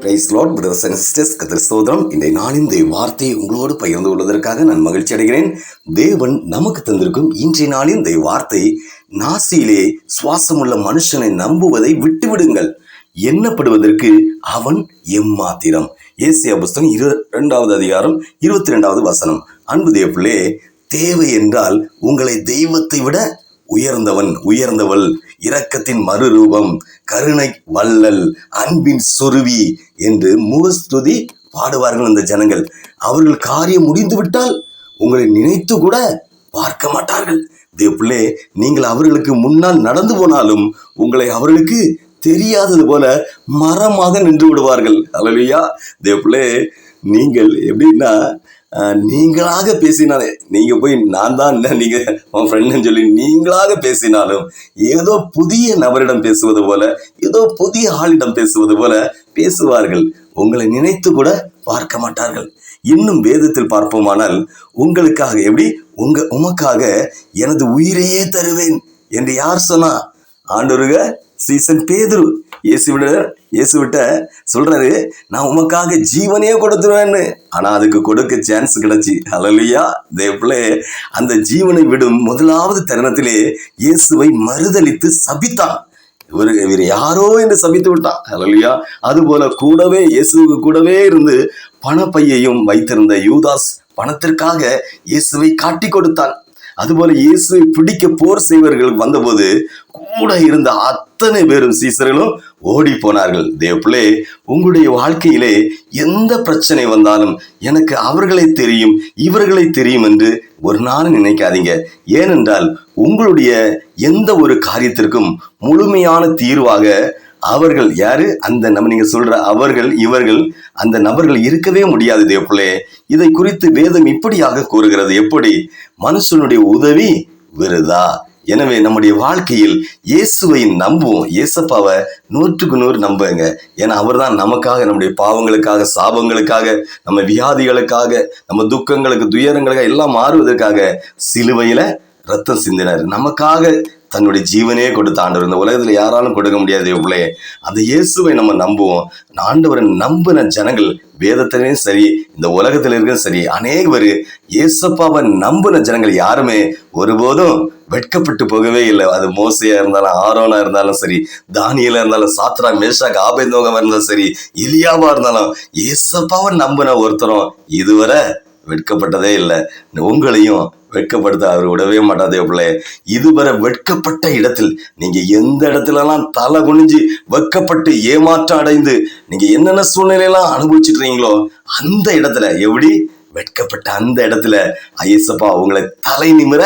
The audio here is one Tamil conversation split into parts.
Praise lord brothers and sisters சோதரம் இன்றைய நாளின் இந்த வார்த்தையை உங்களோடு பகிர்ந்து கொள்வதற்காக நான் மகிழ்ச்சி அடைகிறேன். தேவன் நமக்கு தந்திருக்கும் இன்றைய நாளின் இந்த வார்த்தை நாசியிலே சுவாசமுள்ள மனுஷனை நம்புவதை விட்டுவிடுங்கள். எண்ணப்படுவதற்கு அவன் எம்மாத்திரம்? ஏசியா புஸ்தகம் இரு இரண்டாவது அதிகாரம் இருபத்தி ரெண்டாவது வசனம். அன்பு தேவப்பிள்ளே தேவை என்றால் உங்களை தெய்வத்தை விட உயர்ந்தவன் உயர்ந்தவள் இரக்கத்தின் மறுரூபம் கருணை வள்ளல் அன்பின் சொருவி என்று முகஸ்துதி பாடுவார்கள் அந்த ஜனங்கள். அவர்கள் காரியம் முடிந்துவிட்டால் உங்களை நினைத்து கூட பார்க்க மாட்டார்கள். இதேபுள்ளே நீங்கள் அவர்களுக்கு முன்னால் நடந்து போனாலும் உங்களை அவர்களுக்கு தெரியாதது போல மரமாக நின்று விடுவார்கள். அல்லையா இதேபுள்ளே நீங்கள் எப்படின்னா நீங்களாக பேசினாலே நீங்கள் போய் நான் தான் இல்லை நீங்க உன் ஃப்ரெண்டுன்னு சொல்லி நீங்களாக பேசினாலும் ஏதோ புதிய நபரிடம் பேசுவது போல ஏதோ புதிய ஆளிடம் பேசுவது போல பேசுவார்கள். உங்களை நினைத்து கூட பார்க்க மாட்டார்கள். இன்னும் வேதத்தில் பார்ப்போமானால் உங்களுக்காக எப்படி உங்க உமக்காக எனது உயிரையே தருவேன் என்று யார் சொன்னா? ஆண்டவருக சீசன் பேதுரு. இயேசுவிட இயேசுவிட்ட சொல்றாரு நான் உமக்காக ஜீவனையே கொடுத்துருவேன்னு. ஆனா அதுக்கு கொடுக்க சான்ஸ் கிடைச்சி. அலலியா தேவப்பிள்ளே அந்த ஜீவனை விடும் முதலாவது தருணத்திலே இயேசுவை மறுதலித்து சபித்தான். இவர் இவர் யாரோ என்று சபித்து விட்டான். ஹalleluya அதுபோல கூடவே இயேசுவுக்கு கூடவே இருந்து பணப்பையையும் வைத்திருந்த யூதாஸ் பணத்திற்காக இயேசுவை காட்டி கொடுத்தான். அதுபோல இயேசுவை பிடிக்க போர் செய்வர்கள் வந்தபோது கூட இருந்த அத்தனை பேரும் சீசர்களும் ஓடி போனார்கள். தேவப்பிள்ளே உங்களுடைய வாழ்க்கையிலே எந்த பிரச்சனை வந்தாலும் எனக்கு அவர்களை தெரியும் இவர்களை தெரியும் என்று ஒரு நாள் நினைக்காதீங்க. ஏனென்றால் உங்களுடைய எந்த ஒரு காரியத்திற்கும் முழுமையான தீர்வாக அவர்கள் யாரு? அந்த நம்ம நீங்க சொல்ற அவர்கள் இவர்கள் அந்த நபர்கள் இருக்கவே முடியாது தேவப்பிள்ளே. இதை குறித்து வேதம் இப்படியாக கூறுகிறது. எப்படி? மனுஷனுடைய உதவி விருதா? எனவே நம்முடைய வாழ்க்கையில் இயேசுவை நம்புவோம். இயேசப்பாவை நூற்றுக்கு நூறு நம்புங்க. ஏன்னா அவர்தான் நமக்காக நம்முடைய பாவங்களுக்காக சாபங்களுக்காக நம்ம வியாதிகளுக்காக நம்ம துக்கங்களுக்கு துயரங்களுக்காக எல்லாம் மாறுவதற்காக சிலுவையில் ரத்தம் சிந்தினார். நமக்காக தன்னுடைய ஜீவனே கொடுத்த ஆண்டவர். இந்த உலகத்தில் யாராலும் கொடுக்க முடியாது இவ்வளே அந்த இயேசுவை நம்ம நம்புவோம். ஆண்டவரை நம்பின ஜனங்கள் வேதத்திலையும் சரி இந்த உலகத்தில் இருக்கிறதும் சரி அநேக பேர் இயேசப்பாவை நம்பின ஜனங்கள் யாருமே ஒருபோதும் வெட்கப்பட்டு போகவே இல்லை. அது மோசையா இருந்தாலும் ஆரோனா இருந்தாலும் சரி தானியலா இருந்தாலும் சாத்ரா மேஷாக் ஆபேந்தோகம் இருந்தாலும் சரி எலியாவா இருந்தாலும் இயேசப்பாவை நம்பின ஒருத்தரும் இதுவரை வெட்கப்பட்டதே இல்லை. உங்களையும் வெட்கப்படுத்த அவர் விடவே மாட்டாதே பிள்ளை. இதுவரை வெட்கப்பட்ட இடத்தில் நீங்க எந்த இடத்துலலாம் தலை குனிஞ்சு வெட்கப்பட்டு ஏமாற்றம் அடைந்து நீங்க என்னென்ன சூழ்நிலையெல்லாம் அனுபவிச்சுட்டு இருக்கீங்களோ அந்த இடத்துல எப்படி? வெட்கப்பட்ட அந்த இடத்துல ஐயசப்பா உங்களை தலை நிமிர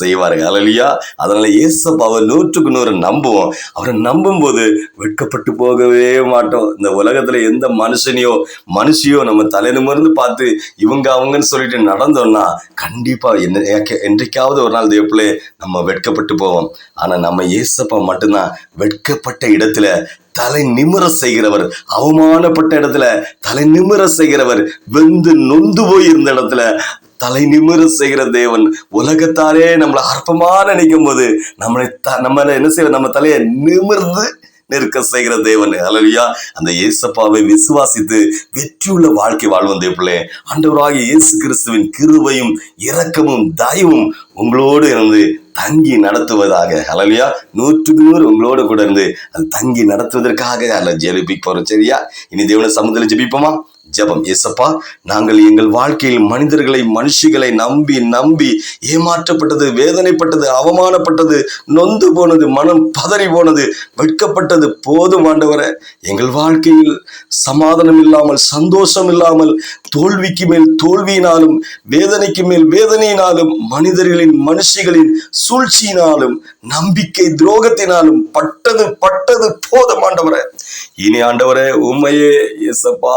செய்வாருங்க. அலலியா அதனால ஏசப்பாவை நூற்றுக்கு நூறு நம்புவோம். அவரை நம்பும் போது வெட்கப்பட்டு போகவே மாட்டோம். இந்த உலகத்துல எந்த மனுஷனையோ மனுஷியோ நம்ம தலை நிமிர்ந்து பார்த்து இவங்க அவங்கன்னு சொல்லிட்டு நடந்தோம்னா கண்டிப்பா என்ன என்றைக்காவது ஒரு நாள் தேப்பிலே நம்ம வெட்கப்பட்டு போவோம். ஆனா நம்ம ஏசப்பா மட்டும்தான் வெட்கப்பட்ட இடத்துல தலை நிமிர செய்கிறவர் அவமானப்பட்ட இடத்துல தலை நிமிர செய்கிறவர் வெந்து நொந்து போய் இருந்த இடத்துல தலை நிமிர செய்கிற தேவன் உலகத்தாரே நம்மளை அற்பமா நினைக்கும் போது நம்மளை த நம்ம என்ன செய்ய நம்ம தலையை நிமிர்ந்து நிற்க செய்கிற தேவன். அலலியா அந்த இயேசப்பாவை விசுவாசித்து வெற்றியுள்ள வாழ்க்கை வாழ்வோம் தேவப்பிள்ளை. ஆண்டவராகிய இயேசு கிறிஸ்துவின் கிருபையும் இரக்கமும் தயவும் உங்களோடு இருந்து தங்கி நடத்துவதாக. அலலியா நூற்றுக்கு நூறு உங்களோடு கூட இருந்து அது தங்கி நடத்துவதற்காக அல்ல ஜெபிக்க போகிறோம் சரியா? இனி தேவனை சமுதிரம் ஜெபிப்போமா? ஜெபம். ஏசப்பா நாங்கள் எங்கள் வாழ்க்கையில் மனிதர்களை மனுஷிகளை நம்பி நம்பி ஏமாற்றப்பட்டது வேதனைப்பட்டது அவமானப்பட்டது நொந்து போனது மனம் பதறி போனது வெட்கப்பட்டது போதும் ஆண்டவரை. எங்கள் வாழ்க்கையில் சமாதானம் இல்லாமல் சந்தோஷம் இல்லாமல் தோல்விக்கு மேல் தோல்வியினாலும் வேதனைக்கு மேல் வேதனையினாலும் மனிதர்களின் மனுஷிகளின் சூழ்ச்சியினாலும் நம்பிக்கை துரோகத்தினாலும் பட்டது பட்டது போதும் ஆண்டவரே. இனி ஆண்டவரே உண்மையே ஏசப்பா.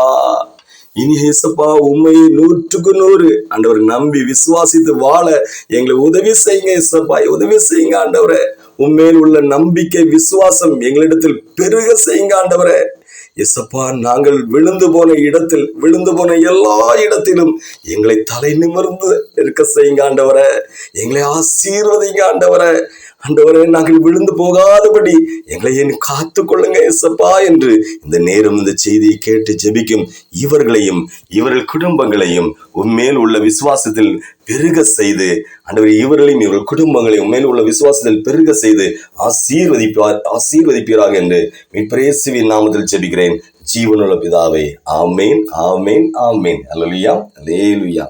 இனி ஏசப்பா உண்மையை நூற்றுக்கு நூறு. ஆண்டவர் நம்பி விசுவாசித்து வாழ எங்களை உதவி செய்யுங்க ஏசப்பா உதவி செய்யுங்க ஆண்டவரே. உண்மையில் உள்ள நம்பிக்கை விசுவாசம் எங்களிடத்தில் பெருக செய்யுங்க ஆண்டவரே. எசப்பா நாங்கள் விழுந்து போன இடத்தில் விழுந்து போன எல்லா இடத்திலும் எங்களை தலை நிமிர்ந்து இருக்க செய்யுங்க ஆண்டவரே. எங்களை ஆசீர்வதிங்க ஆண்டவரே. அண்டவரே நாங்கள் விழுந்து போகாதபடி எங்களை என் காத்து கொள்ளுங்க எசப்பா என்று இந்த நேரம் இந்த செய்தியை கேட்டு ஜெபிக்கும் இவர்களையும் இவர்கள் குடும்பங்களையும் உண்மையில் உள்ள விசுவாசத்தில் பெருக செய்து அண்டவர் இவர்களையும் இவர்கள் குடும்பங்களையும் உண்மையில் உள்ள விசுவாசத்தில் பெருக செய்து ஆசீர்வதிப்பார் ஆசீர்வதிப்பீராக என்று மீட்பரேசுவின் நாமத்தில் ஜெபிக்கிறேன். ஜீவனுள்ள பிதாவே ஆமேன் ஆமேன் ஆமேன். அல்லலுயா லேலுயா